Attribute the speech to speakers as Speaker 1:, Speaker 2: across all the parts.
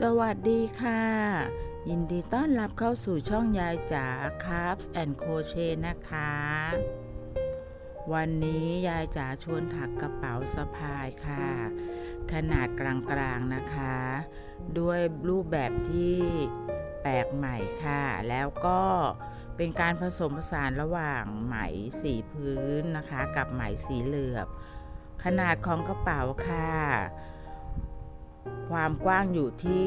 Speaker 1: สวัสดีค่ะ ยินดีต้อนรับเข้าสู่ช่องยายจ๋า Carbs and Crochet นะคะ วันนี้ยายจ๋าชวนถักกระเป๋าสะพายค่ะ ขนาดกลางๆนะคะ ด้วยรูปแบบที่แปลกใหม่ค่ะ แล้วก็เป็นการผสมผสานระหว่างไหมสีพื้นนะคะ กับไหมสีเหลือบ ขนาดของกระเป๋าค่ะ ความกว้างอยู่ที่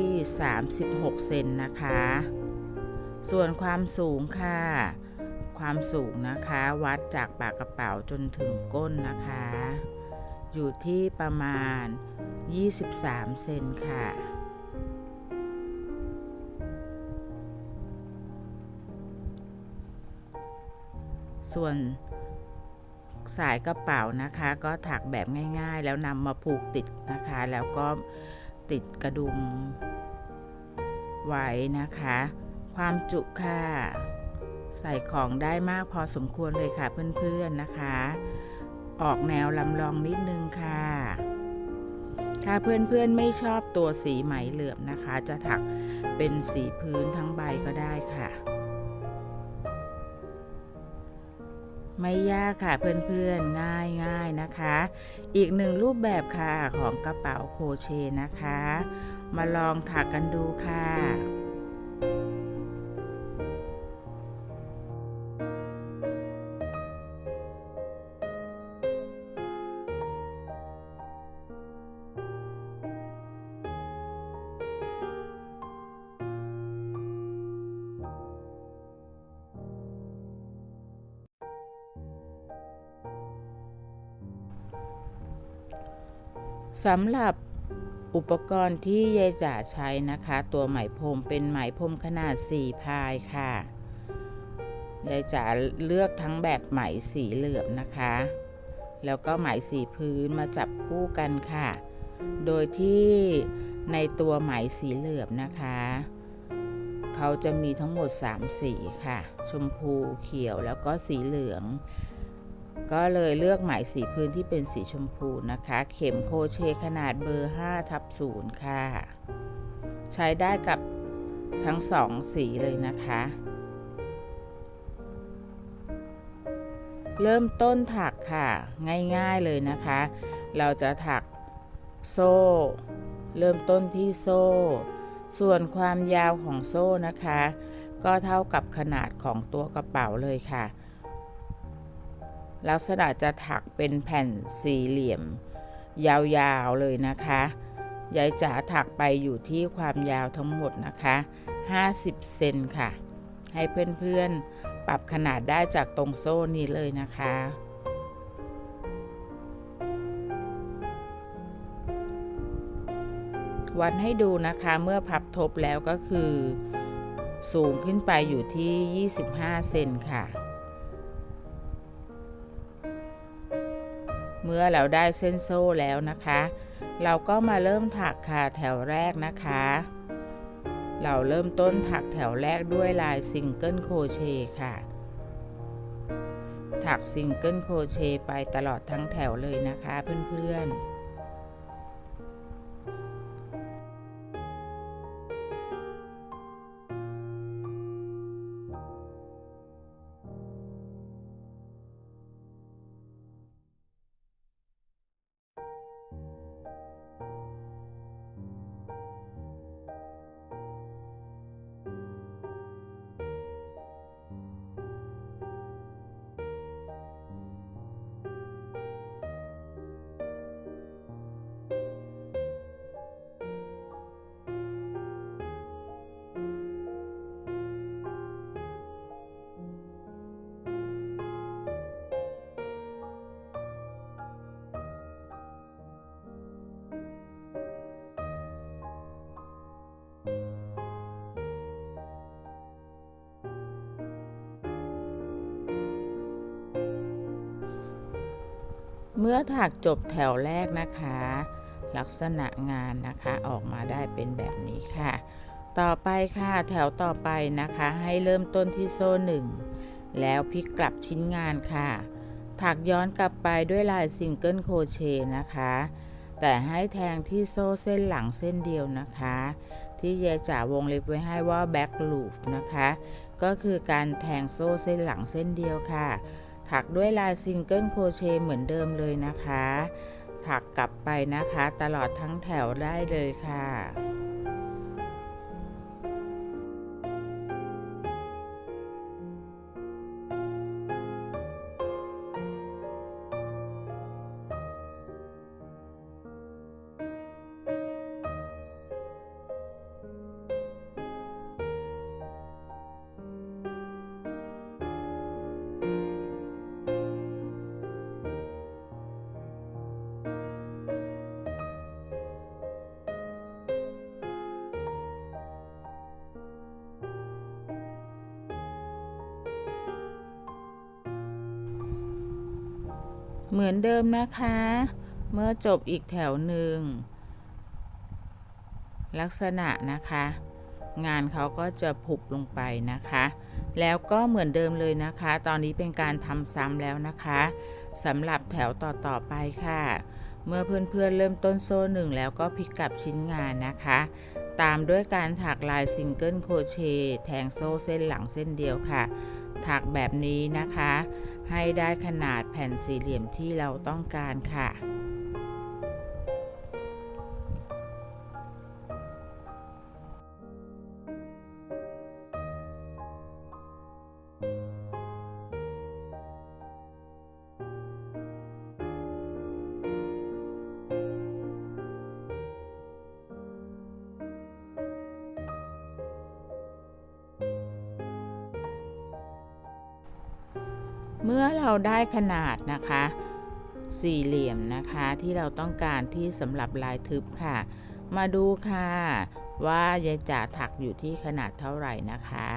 Speaker 1: 36 เซนนะคะ ส่วนความสูงค่ะ ความสูงนะคะ วัดจากปากกระเป๋าจนถึงก้นนะคะ อยู่ที่ประมาณ 23 เซนค่ะ ส่วนสายกระเป๋านะคะ ก็ถักแบบง่ายๆ แล้วนำมาผูกติดนะคะ แล้วก็ ติดกระดุม ไว้นะคะ ความจุค่ะ ใส่ของได้มากพอสมควรเลยค่ะเพื่อนๆนะคะ ออกแนวลำลองนิดนึงค่ะ ถ้าเพื่อนๆไม่ชอบตัวสีไหมเหลือบนะคะ จะถักเป็นสีพื้นทั้งใบก็ได้ค่ะ ไม่ยากค่ะเพื่อนๆง่ายๆนะคะ อีกหนึ่งรูปแบบค่ะของกระเป๋าโคเชนะคะ มาลองถักกันดูค่ะ สำหรับอุปกรณ์ที่ยายจ๋าใช้นะคะ ตัวไหมพรมเป็นไหมพรมขนาด 4 พายค่ะยายจ๋าเลือกทั้งแบบไหมสีเหลือบนะคะ แล้วก็ไหมสีพื้นมาจับคู่กันค่ะ โดยที่ในตัวไหมสีเหลือบนะคะ เขาจะมีทั้งหมด 3 สีค่ะ ชมพูเขียวแล้วก็สีเหลือง ก็เลยเลือกไหมายสีพื้นที่เป็นสีชมพูนะคะ เข็มโคเชขนาดเบอร์5ทับ0ค่ะ ใช้ได้กับทั้งสองสีเลยนะคะ เริ่มต้นถักค่ะง่ายๆเลยนะคะ เราจะถักโซ่ เริ่มต้นที่โซ่ ส่วนความยาวของโซ่นะคะ ก็เท่ากับขนาดของตัวกระเป๋าเลยค่ะ ลักษณะจะถักเป็นแผ่นสี่เหลี่ยม ยาวๆเลยนะคะยายจ๋าถักไปอยู่ที่ความยาวทั้งหมดนะคะ 50 เซนค่ะ ให้เพื่อนๆปรับขนาดได้จากตรงโซ่นี้เลยนะคะ วัดให้ดูนะคะเมื่อพับทบแล้วก็คือ สูงขึ้นไปอยู่ที่ 25 เซนค่ะ เมื่อเราได้เส้นโซ่แล้วนะคะ เราก็มาเริ่มถักค่ะแถวแรกนะคะ เราเริ่มต้นถักแถวแรกด้วยลายซิงเกิลโครเชต์ค่ะ ถักซิงเกิลโครเชต์ไปตลอดทั้งแถวเลยนะคะเพื่อนๆ มื่อถักจบแถวแรกนะคะ ลักษณะงานนะคะออกมาได้เป็นแบบนี้ค่ะ ต่อไปค่ะแถวต่อไปนะคะ ให้เริ่มต้นที่โซ่หนึ่งแล้วพลิกกลับชิ้นงานค่ะ ถักย้อนกลับไปด้วยลายซิงเกิลโคเชนะคะ แต่ให้แทงที่โซ่เส้นหลังเส้นเดียวนะคะ ที่ยายจ๋าวงเล็บไว้ให้ว่า back loop นะคะ ก็คือการแทงโซ่เส้นหลังเส้นเดียวค่ะ ถักด้วยลายซิงเกิลโครเชต์เหมือนเดิมเลยนะคะ ถักกลับไปนะคะ ตลอดทั้งแถวได้เลยค่ะ เหมือนเดิมนะคะ เมื่อจบอีกแถวหนึ่ง ลักษณะนะคะ งานเขาก็จะผุบลงไปนะคะ แล้วก็เหมือนเดิมเลยนะคะ ตอนนี้เป็นการทำซ้ำแล้วนะคะสำหรับแถวต่อๆไปค่ะ เมื่อเพื่อนๆเริ่มต้นโซ่หนึ่งแล้วก็พลิกกลับชิ้นงานนะคะ ตามด้วยการถักลายซิงเกิลโคเชแทงโซ่เส้นหลังเส้นเดียวค่ะ ถักแบบนี้นะคะ ให้ได้ขนาดแผ่นสี่เหลี่ยมที่เราต้องการค่ะ เมื่อเราได้ขนาดนะคะ สี่เหลี่ยมนะคะที่เราต้องการที่สำหรับลายทึบค่ะ มาดูค่ะ ว่ายายจ๋าถักอยู่ที่ขนาดเท่าไหร่นะคะ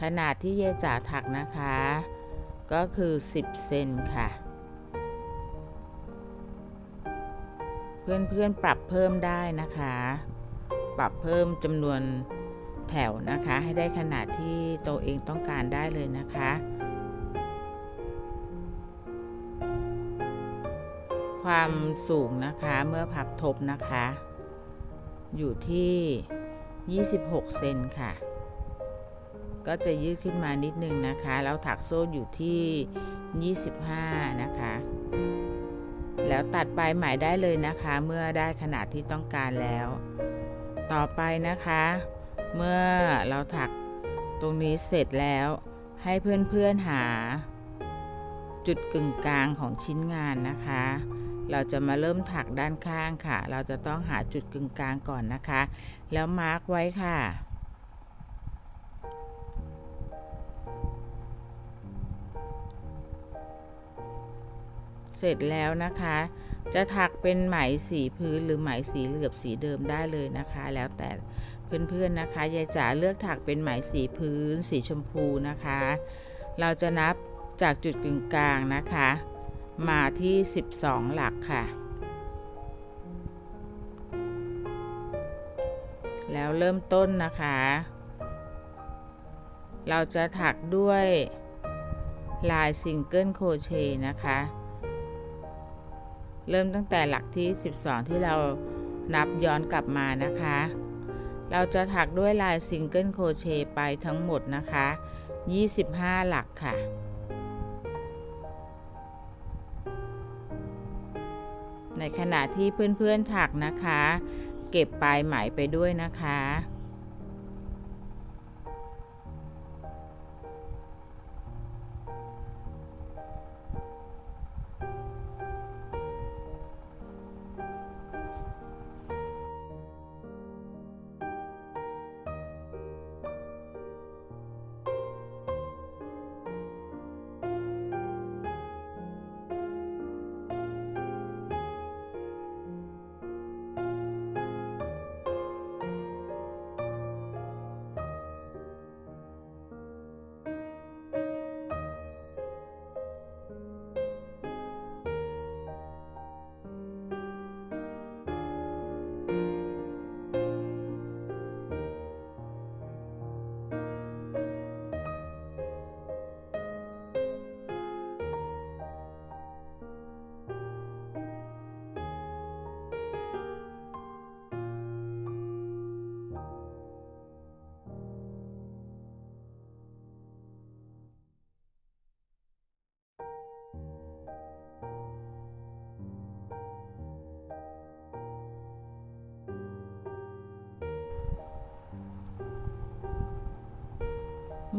Speaker 1: ขนาดที่ยายจ๋าถักนะคะ ก็คือ 10 เซนค่ะ เพื่อนๆปรับเพิ่มได้นะคะ ปรับเพิ่มจำนวน แถวนะคะ ให้ได้ขนาดที่ตัวเองต้องการได้เลยนะคะความสูงนะคะเมื่อพับทบนะคะ อยู่ที่ 26 เซนค่ะ ก็จะยืดขึ้นมานิดนึงนะคะ แล้วถักโซ่อยู่ที่ 25 นะคะ แล้วตัดปลายไหมได้เลยนะคะ เมื่อได้ขนาดที่ต้องการแล้ว ต่อไปนะคะ เมื่อเราถักตรงนี้เสร็จแล้วให้เพื่อนๆหา จุดกึ่งกลางของชิ้นงานนะคะ เราจะมาเริ่มถักด้านข้างค่ะ เราจะต้องหาจุดกึ่งกลางก่อนนะคะ แล้วมาร์กไว้ค่ะเสร็จแล้วนะคะ จะถักเป็นไหมสีพื้นหรือไหมสีเหลือบสีเดิมได้เลยนะคะ แล้วแต่ เพื่อนๆนะคะยายจ๋าเลือกถักเป็นไหมสีพื้น สีชมพูนะคะ เราจะนับจากจุดกึ่งกลางนะคะ มาที่ 12 หลักค่ะ แล้วเริ่มต้นนะคะ เราจะถักด้วยลายซิงเกิลโคเชนะคะ เริ่มตั้งแต่หลักที่ 12 ที่เรานับย้อนกลับมานะคะ เราจะถักด้วยลายซิงเกิลโครเชต์ไปทั้งหมดนะคะ 25 หลักค่ะ ในขณะที่เพื่อนๆถักนะคะ เก็บปลายไหมไปด้วยนะคะ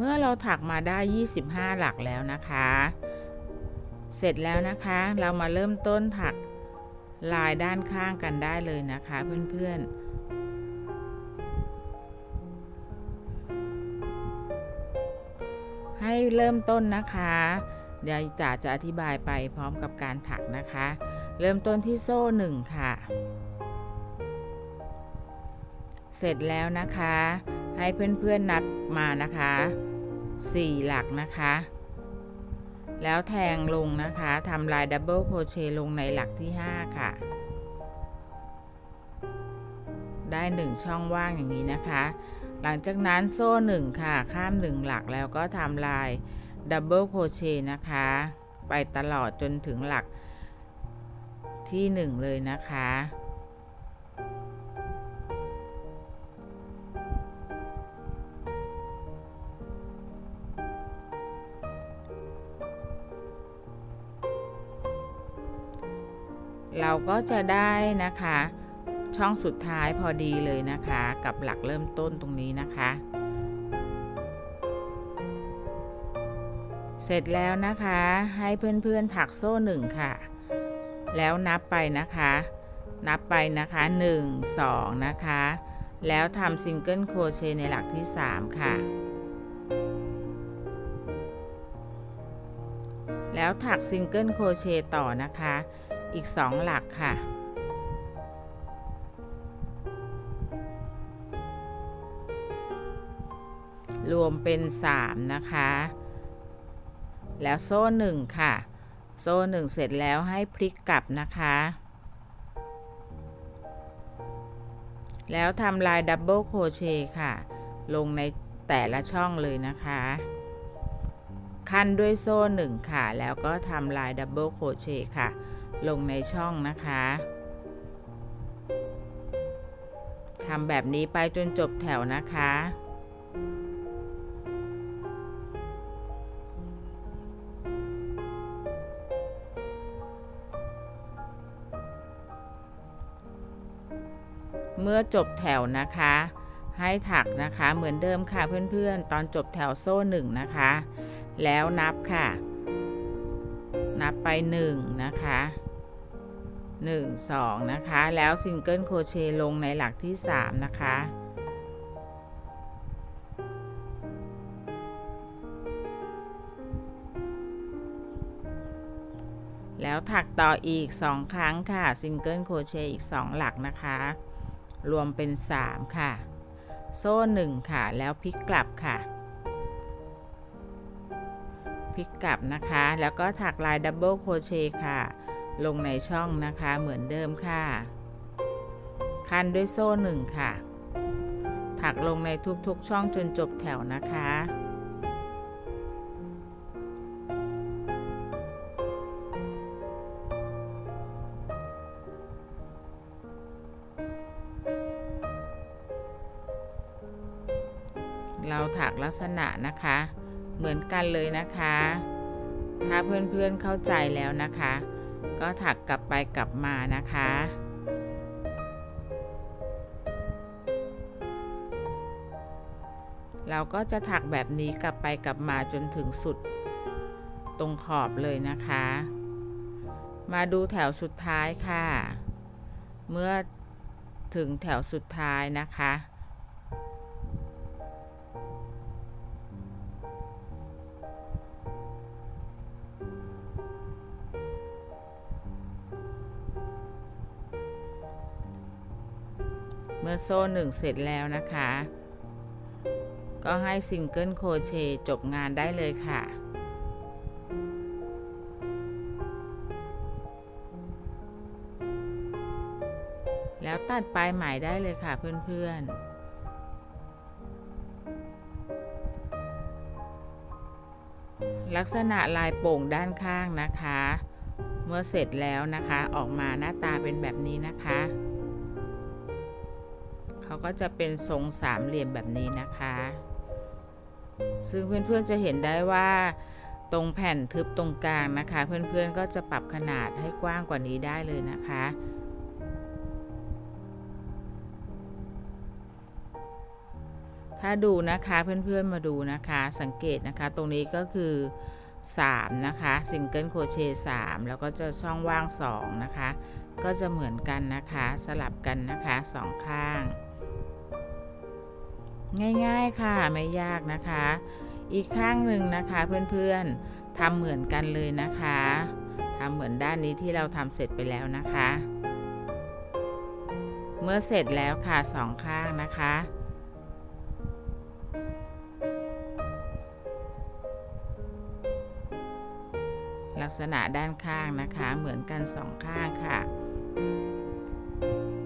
Speaker 1: มื่อเราถักมาได้ 25 หลักแล้วนะคะ เสร็จแล้วนะคะ เรามาเริ่มต้นถักลายด้านข้างกันได้เลยนะคะเพื่อนๆให้เริ่มต้นนะคะ เดี๋ยวจ๋าจะอธิบายไปพร้อมกับการถักนะคะ เริ่มต้นที่โซ่หนึ่งค่ะ เสร็จแล้วนะคะ ให้เพื่อนๆนับมานะคะ 4 หลักนะคะ แล้วแทงลงนะคะทำลายดับเบิลโครเชต์ลงในหลักที่ 5 ค่ะ ได้ 1 ช่องว่างอย่างนี้นะคะ หลังจากนั้นโซ่ 1 ค่ะ ข้าม 1 หลักแล้วก็ทำลายดับเบิลโครเชต์นะคะ ไปตลอดจนถึงหลักที่ 1 เลยนะคะ เราก็จะได้นะคะ ช่องสุดท้ายพอดีเลยนะคะ กับหลักเริ่มต้นตรงนี้นะคะ เสร็จแล้วนะคะให้เพื่อนๆถักโซ่หนึ่งค่ะ แล้วนับไปนะคะ นับไปนะคะ 1 2 นะคะ แล้วทำซิงเกิลโครเชต์ในหลักที่ 3 ค่ะแล้วถักซิงเกิลโครเชต์ต่อนะคะ อีก 2 หลักค่ะ รวมเป็น 3 นะคะ แล้วโซ่ 1 ค่ะ โซ่ 1 เสร็จแล้วให้พลิกกลับนะคะ แล้วทำลายดับเบิลโคเชต์ค่ะ ลงในแต่ละช่องเลยนะคะขั้นด้วยโซ่ 1 ค่ะ แล้วก็ทำลายดับเบิลโคเชต์ค่ะ ลงในช่องนะคะทำแบบนี้ไปจนจบแถวนะคะ เมื่อจบแถวนะคะ ให้ถักนะคะเหมือนเดิมค่ะเพื่อนๆ ตอนจบแถวโซ่หนึ่งนะคะ แล้วนับค่ะ นับไป1นะคะ 1 2 นะคะ แล้วซิงเกิลโครเชต์ลงในหลักที่ 3 นะคะ แล้วถักต่ออีก 2 ครั้งค่ะ ซิงเกิลโครเชต์อีก 2 หลักนะคะ รวมเป็น 3 ค่ะ โซ่ 1 ค่ะ แล้วพลิกกลับค่ะพลิกกลับนะคะ แล้วก็ถักลายดับเบิลโครเชต์ค่ะ ลงในช่องนะคะเหมือนเดิมค่ะ คันด้วยโซ่1ค่ะ ถักลงในทุกๆช่องจนจบแถวนะคะเราถักลักษณะนะคะ เหมือนกันเลยนะคะ ถ้าเพื่อนๆเข้าใจแล้วนะคะ ก็ถักกลับไปกลับมานะคะ เราก็จะถักแบบนี้กลับไปกลับมาจนถึงสุดตรงขอบเลยนะคะ มาดูแถวสุดท้ายค่ะ เมื่อถึงแถวสุดท้ายนะคะ ซ่หนึ่งเสร็จแล้วนะคะ ก็ให้ซิงเกิลโครเชต์จบงานได้เลยค่ะแล้วตัดปลายไหมได้เลยค่ะเพื่อนๆลักษณะลายโป่งด้านข้างนะคะ เมื่อเสร็จแล้วนะคะ ออกมาหน้าตาเป็นแบบนี้นะคะ เขาก็จะเป็นทรงสามเหลี่ยมแบบนี้นะคะ ซึ่งเพื่อนๆจะเห็นได้ว่าตรงแผ่นทึบตรงกลางนะคะ เพื่อนๆก็จะปรับขนาดให้กว้างกว่านี้ได้เลยนะคะ ถ้าดูนะคะเพื่อนๆมาดูนะคะสังเกตนะคะตรงนี้ก็คือ 3 นะคะซิงเกิลโคเชต์3แล้วก็จะช่องว่าง 2 นะคะ ก็จะเหมือนกันนะคะสลับกันนะคะสองข้าง ง่ายๆค่ะไม่ยากนะคะ อีกข้างหนึ่งนะคะเพื่อนๆทำเหมือนกันเลยนะคะทำเหมือนด้านนี้ที่เราทำเสร็จไปแล้วนะคะ เมื่อเสร็จแล้วค่ะสองข้างนะคะลักษณะด้านข้างนะคะเหมือนกันสองข้างค่ะ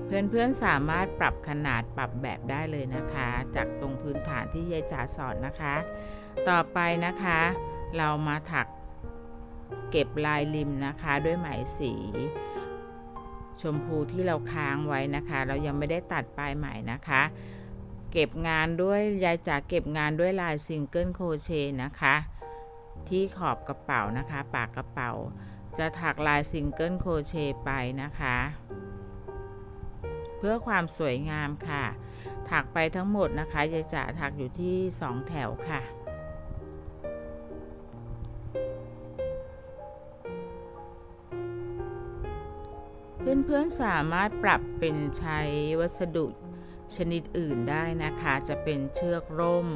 Speaker 1: เพื่อนๆสามารถปรับขนาดปรับแบบได้เลยนะคะ จากตรงพื้นฐานที่ยายจ๋าสอนนะคะ ต่อไปนะคะ เรามาถักเก็บลายริมนะคะด้วยไหมสี ชมพูที่เราค้างไว้นะคะ เรายังไม่ได้ตัดปลายไหมนะคะ เก็บงานด้วยยายจ๋าเก็บงานด้วยลายซิงเกิลโคเชต์นะคะ ที่ขอบกระเป๋านะคะ ปากกระเป๋า จะถักลายซิงเกิลโคเชต์ไปนะคะ พื่อความสวยงามค่ะ ถักไปทั้งหมดนะคะยายจ๋าถักอยู่ที่ 2 แถวค่ะเพื่อนๆสามารถปรับเป็นใช้วัสดุชนิดอื่นได้นะคะ จะเป็นเชือกร่ม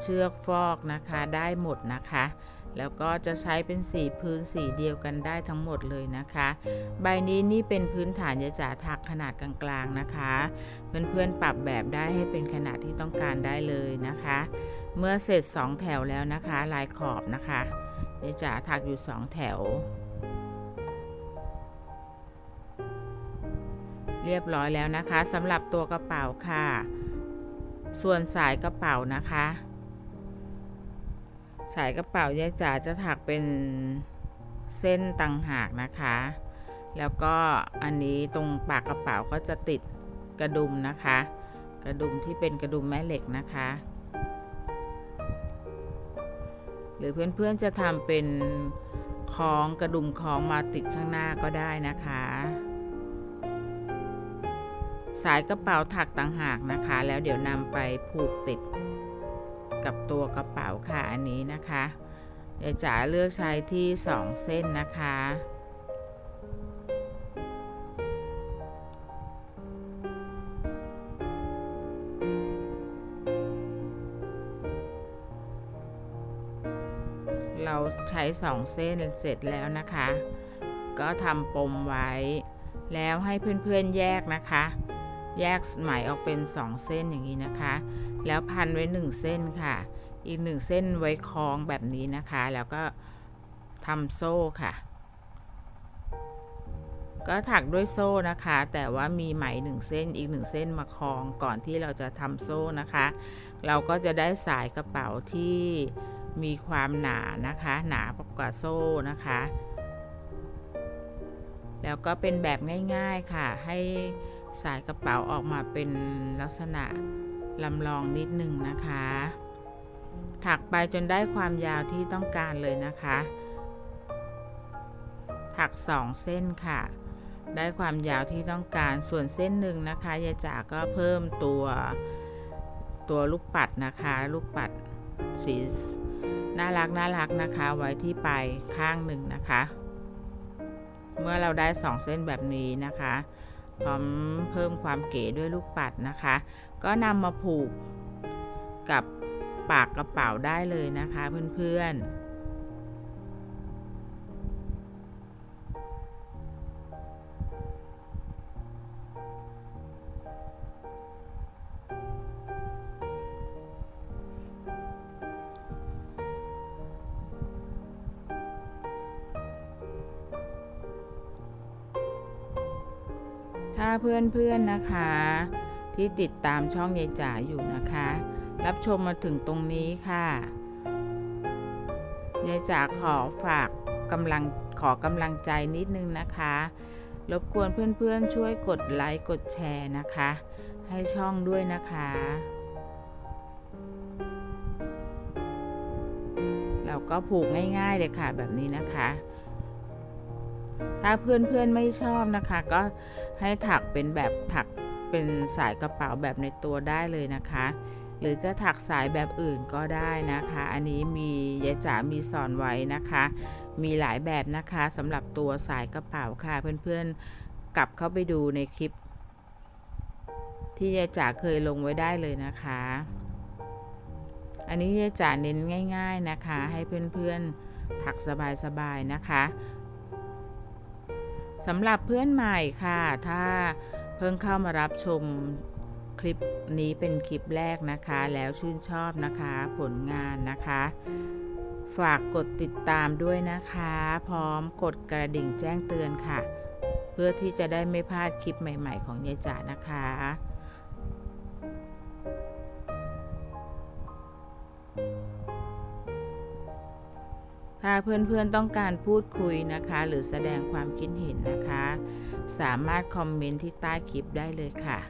Speaker 1: เชือกฟอกนะคะ ได้หมดนะคะ แล้วก็จะใช้เป็นสีพื้นสีเดียวกันได้ทั้งหมดเลยนะคะ ใบนี้นี่เป็นพื้นฐานยาจ๋าถักขนาดกลางๆนะคะ เพื่อนๆปรับแบบได้ให้เป็นขนาดที่ต้องการได้เลยนะคะ เมื่อเสร็จ 2 แถวแล้วนะคะ ลายขอบนะคะยาจ๋าถักอยู่ 2 แถว เรียบร้อยแล้วนะคะสำหรับตัวกระเป๋าค่ะ ส่วนสายกระเป๋านะคะ สายกระเป๋ายายจ๋าจะถักเป็นเส้นตังหากนะคะ แล้วก็อันนี้ตรงปากกระเป๋าก็จะติดกระดุมนะคะ กระดุมที่เป็นกระดุมแม่เหล็กนะคะ หรือเพื่อนๆจะทำเป็นคล้องกระดุมคล้องมาติดข้างหน้าก็ได้นะคะ สายกระเป๋าถักต่างหากนะคะ แล้วเดี๋ยวนำไปผูกติด กับตัวกระเป๋าค่ะอันนี้นะคะเดี๋ยวจ๋าเลือกใช้ที่ 2 เส้นนะคะ เราใช้ 2 เส้นเสร็จแล้วนะคะ ก็ทำปมไว้แล้วให้เพื่อนๆแยกนะคะ แยกไหมออกเป็น 2 เส้นอย่างนี้นะคะ แล้วพันไว้ 1 เส้นค่ะ อีก 1 เส้นไว้คล้องแบบนี้นะคะ แล้วก็ทำโซ่ค่ะ ก็ถักด้วยโซ่นะคะ แต่ว่ามีไหม 1 เส้นอีก 1 เส้นมาคล้องก่อนที่เราจะทำโซ่นะคะ เราก็จะได้สายกระเป๋าที่มีความหนานะคะ หนากว่าโซ่นะคะ แล้วก็เป็นแบบง่าย ๆค่ะให้ สายกระเป๋าออกมาเป็นลักษณะลำลองนิดหนึ่งนะคะ ถักไปจนได้ความยาวที่ต้องการเลยนะคะ ถัก 2 เส้นค่ะ ได้ความยาวที่ต้องการส่วนเส้นหนึ่งนะคะยายจ๋าก็เพิ่มตัวตัวลูกปัดนะคะ ลูกปัดสีน่ารักน่ารักนะคะ ไว้ที่ปลายข้างหนึ่งนะคะ เมื่อเราได้ 2 เส้นแบบนี้นะคะ พร้อมเพิ่มความเก๋ด้วยลูกปัดนะคะ ก็นำมาผูกกับปากกระเป๋าได้เลยนะคะเพื่อนๆาเพื่อนๆนะคะ ที่ติดตามช่องยายจ๋าอยู่นะคะ รับชมมาถึงตรงนี้ค่ะยายจ๋าขอฝากกำลังขอกำลังใจนิดนึงนะคะ รบกวนเพื่อนๆช่วยกดไลค์กดแชร์นะคะ ให้ช่องด้วยนะคะ เราก็ผูกง่ายๆเลยค่ะแบบนี้นะคะ ถ้าเพื่อนๆไม่ชอบนะคะ ก็ให้ถักเป็นแบบถักเป็นสายกระเป๋าแบบในตัวได้เลยนะคะ หรือจะถักสายแบบอื่นก็ได้นะคะ อันนี้มียายจ๋ามีสอนไว้นะคะ มีหลายแบบนะคะสำหรับตัวสายกระเป๋าค่ะ เพื่อนๆกลับเข้าไปดูในคลิป ที่ยายจ๋าเคยลงไว้ได้เลยนะคะ อันนี้ยายจ๋าเน้นง่าย ๆนะคะ ให้เพื่อนๆถักสบายๆนะคะ สำหรับเพื่อนใหม่ค่ะ ถ้าเพิ่งเข้ามารับชมคลิปนี้เป็นคลิปแรกนะคะ แล้วชื่นชอบนะคะผลงานนะคะ ฝากกดติดตามด้วยนะคะ พร้อมกดกระดิ่งแจ้งเตือนค่ะ เพื่อที่จะได้ไม่พลาดคลิปใหม่ ๆ ของยายจ๋านะคะ ถ้าเพื่อนๆต้องการพูดคุยนะคะ หรือแสดงความคิดเห็นนะคะ สามารถคอมเมนต์ที่ใต้คลิปได้เลยค่ะ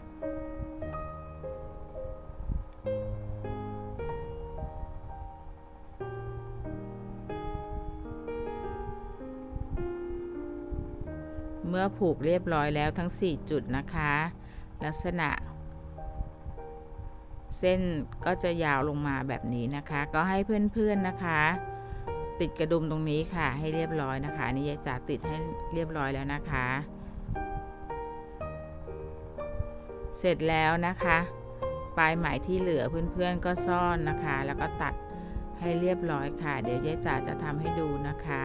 Speaker 1: เมื่อผูกเรียบร้อยแล้วทั้ง 4 จุดนะคะ ลักษณะเส้นก็จะยาวลงมาแบบนี้นะคะ ก็ให้เพื่อนๆนะคะ ติดกระดุมตรงนี้ค่ะ ให้เรียบร้อยนะคะนี่ยายจ๋าติดให้เรียบร้อยแล้วนะคะ เสร็จแล้วนะคะ ปลายไหมที่เหลือเพื่อนๆก็ซ่อนนะคะ แล้วก็ตัดให้เรียบร้อยค่ะ เดี๋ยวยายจ๋าจะทำให้ดูนะคะ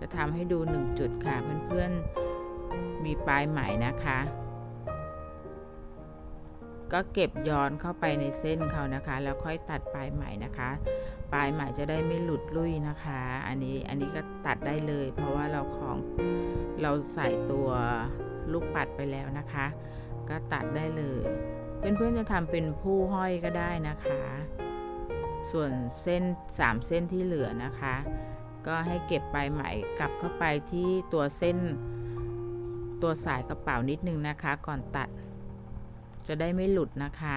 Speaker 1: จะทำให้ดู 1 จุดค่ะเพื่อนๆมีปลายไหมนะคะ ก็เก็บย้อนเข้าไปในเส้นเขานะคะ แล้วค่อยตัดปลายไหมนะคะ ปลายไหมจะได้ไม่หลุดลุ่ยนะคะ อันนี้อันนี้ก็ตัดได้เลย เพราะว่าเราของเราใส่ตัวลูกปัดไปแล้วนะคะ ก็ตัดได้เลย เพื่อนๆจะทำเป็นผู้ห้อยก็ได้นะคะ ส่วนเส้น 3 เส้นที่เหลือนะคะ ก็ให้เก็บปลายไหมกลับเข้าไปที่ตัวเส้นตัวสายกระเป๋านิดนึงนะคะ ก่อนตัด จะได้ไม่หลุดนะคะ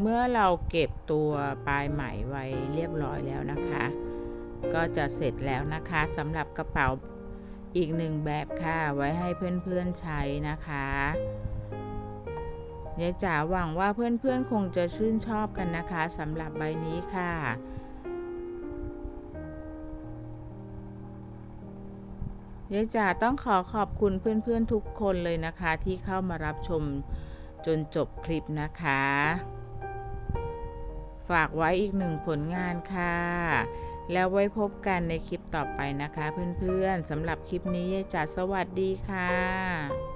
Speaker 1: เมื่อเราเก็บตัวปลายไหมไว้เรียบร้อยแล้วนะคะ ก็จะเสร็จแล้วนะคะสำหรับกระเป๋าอีกหนึ่งแบบค่ะไว้ให้เพื่อนๆใช้นะคะยายจ๋าหวังว่าเพื่อนๆคงจะชื่นชอบกันนะคะสำหรับใบนี้ค่ะ ยายจ๋าต้องขอขอบคุณเพื่อนๆทุกคนเลยนะคะ ที่เข้ามารับชมจนจบคลิปนะคะ ฝากไว้อีกหนึ่งผลงานค่ะ แล้วไว้พบกันในคลิปต่อไปนะคะ เพื่อนๆสำหรับคลิปนี้ยายจ๋าสวัสดีค่ะ